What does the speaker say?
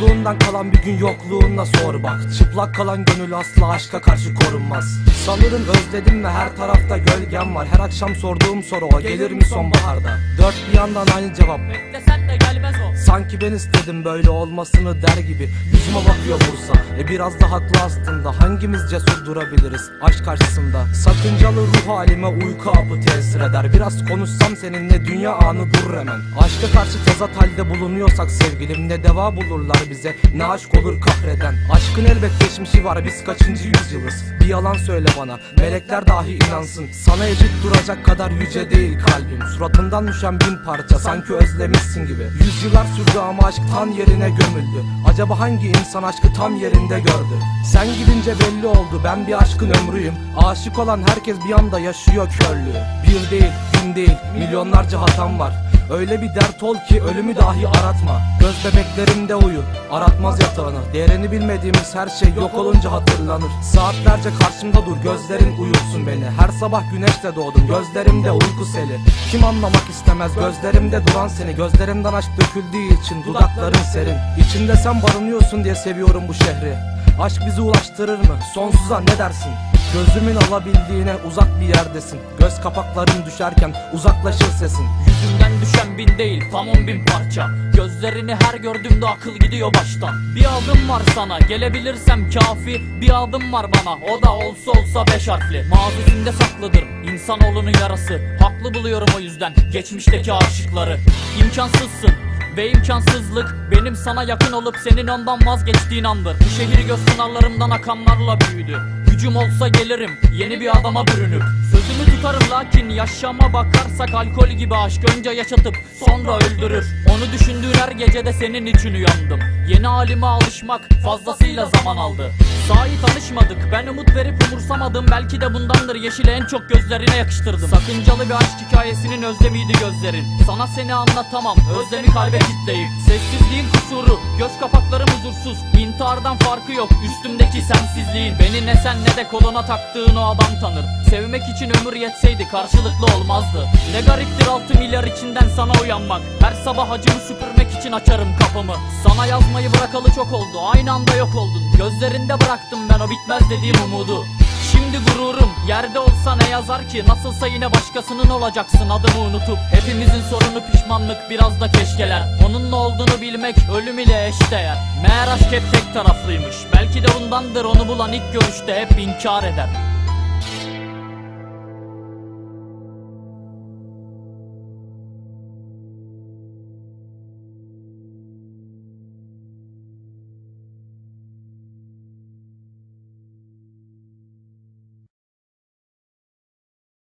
Varlığından kalan bir gün yokluğunla sor bak. Çıplak kalan gönül asla aşka karşı korunmaz. Sanırım özledim ve her tarafta gölgem var. Her akşam sorduğum soru o. Gelir mi sonbaharda? Dört bir yandan aynı cevap. Beklesen de gelmez o Sanki ben istedim böyle olmasını der gibi. Yüzüme bakıyor Bursa. E biraz da haklı aslında. Hangimiz cesur durabiliriz aşk karşısında? Sakıncalı ruh halime uyku hapı tesir eder. Biraz konuşsam seninle dünya anı durur hemen. Aşka karşı tezat halde bulunuyorsak sevgilim Ne deva bulurlar bize. Ne aşk olur kahreden. Aşkın elbet geçmişi var biz kaçıncı yüzyılız? Bir yalan söyle bana. Melekler dahi inansın. Sana eşit duracak kadar yüce değil kalbim. Suratından düşen bin parça sanki özlemişsin gibi. Yüzyıllar sürdü ama aşk tan yerine gömüldü. Acaba hangi insan aşkı tam yerinde gördü? Sen gidince belli oldu ben bir aşkın ömrüyüm. Aşık olan herkes bir anda yaşıyor körlüğü. Bir değil bin değil milyonlarca hatam var Öyle bir dert ol ki ölümü dahi aratma. Göz bebeklerimde uyu aratmaz yatağını. Değerini bilmediğimiz her şey yok olunca hatırlanır. Saatlerce karşımda dur gözlerin uyutsun beni. Her sabah güneşle doğdum gözlerimde uyku seli. Kim anlamak istemez gözlerimde duran seni. Gözlerimden aşk döküldüğü için dudakların serin. İçimde sen barınıyorsun diye seviyorum bu şehri. Aşk bizi ulaştırır mı? Sonsuza ne dersin? Gözümün alabildiğine uzak bir yerdesin. Göz kapakların düşerken uzaklaşır sesin. Yüzümden düşen bin değil tam on bin parça. Gözlerini her gördüğümde akıl gidiyor baştan Bir adım var sana gelebilirsem kafi. Bir adım var bana o da olsa olsa beş harfli. Mazisinde saklıdır insanoğlunun yarası. Haklı buluyorum o yüzden geçmişteki aşıkları. İmkansızsın ve imkansızlık benim sana yakın olup senin ondan vazgeçtiğin andır. Bu şehir göz pınarlarımdan akanlarla büyüdü Gücüm olsa gelirim. Yeni bir adama bürünüp Sözümü tutarım lakin yaşama bakarsak alkol gibi aşk önce yaşatıp sonra öldürür. Onu düşündüğün her gecede senin için uyandım. Yeni halime alışmak fazlasıyla zaman aldı. Sahi tanışmadık ben umut verip umursamadım. Belki de bundandır yeşili en çok gözlerine yakıştırdım. Sakıncalı bir aşk hikayesinin özlemiydi gözlerin. Sana seni anlatamam özlemi kalbe kitleyip. Sessizliğin kusuru göz kapaklarım huzursuz. İntihardan farkı yok üstümdeki sensizliğin. Beni ne sen ne de koluna taktığın o adam tanır. Sevmek için ömür yetseydi karşılıklı olmazdı. Ne gariptir 6 milyar içinden sana uyanmak. Her sabah acımı süpürmek için açarım kapımı. Sana yazmayı bırakalı çok oldu aynı anda yok oldun. Gözlerinde bıraktım ben o bitmez dediğim umudu. Şimdi gururum yerde olsa ne yazar ki? Nasılsa yine başkasının olacaksın adımı unutup. Hepimizin sorunu pişmanlık biraz da keşkeler. Onunla olduğunu bilmek ölüm ile eşdeğer. Meğer aşk hep tek taraflıymış. Belki de bundandır onu bulan ilk görüşte hep inkar eder